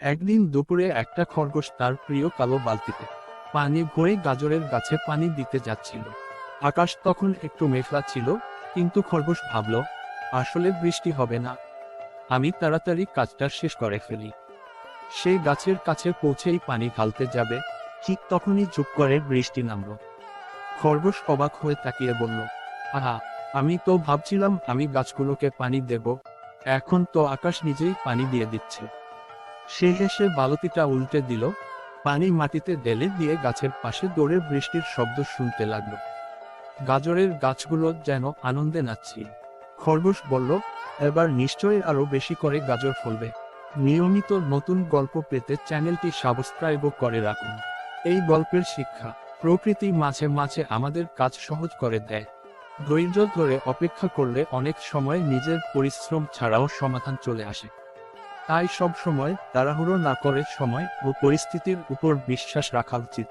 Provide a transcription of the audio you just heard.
একদিন দুপুরে একটা খরগোশ তার প্রিয় কালো বালতিতে পানি ভরে গাজরের গাছে পানি দিতে যাচ্ছিল। আকাশ তখন একটু মেঘলা ছিল, কিন্তু খরগোশ ভাবল, আসলে বৃষ্টি হবে না। আমি তাড়াতাড়ি কাজটা শেষ করে ফেলি। সে গাছের কাছে পৌঁছেই পানি ঢালতে যাবে। ঠিক তখনই চুপ করে বৃষ্টি নামল। খরগোশ অবাক হয়ে তাকিয়ে বলল, আহা, আমি তো ভাবছিলাম আমি গাছগুলোকে পানি দেব। এখন তো আকাশ নিজেই পানি দিয়ে দিচ্ছে। সে হেসে বালতিটা উল্টে দিল, পানি মাটিতে ঢেলে দিয়ে গাছের পাশে দৌড়ে বৃষ্টির শব্দ শুনতে লাগল। গাজরের গাছগুলো যেন আনন্দে নাচছিল খরগোশ বলল, এবার নিশ্চয়ই আরও বেশি করে গাজর ফলবে। নিয়মিত নতুন গল্প পেতে চ্যানেলটি সাবস্ক্রাইব করে রাখুন। এই গল্পের শিক্ষা প্রকৃতি মাঝে মাঝে আমাদের কাজ সহজ করে দেয়। ধৈর্য ধরে অপেক্ষা করলে অনেক সময় নিজের পরিশ্রম ছাড়াও সমাধান চলে আসে। তাই সব সময় তাড়াহুড়ো না করে সময় ও পরিস্থিতির উপর বিশ্বাস রাখা উচিত।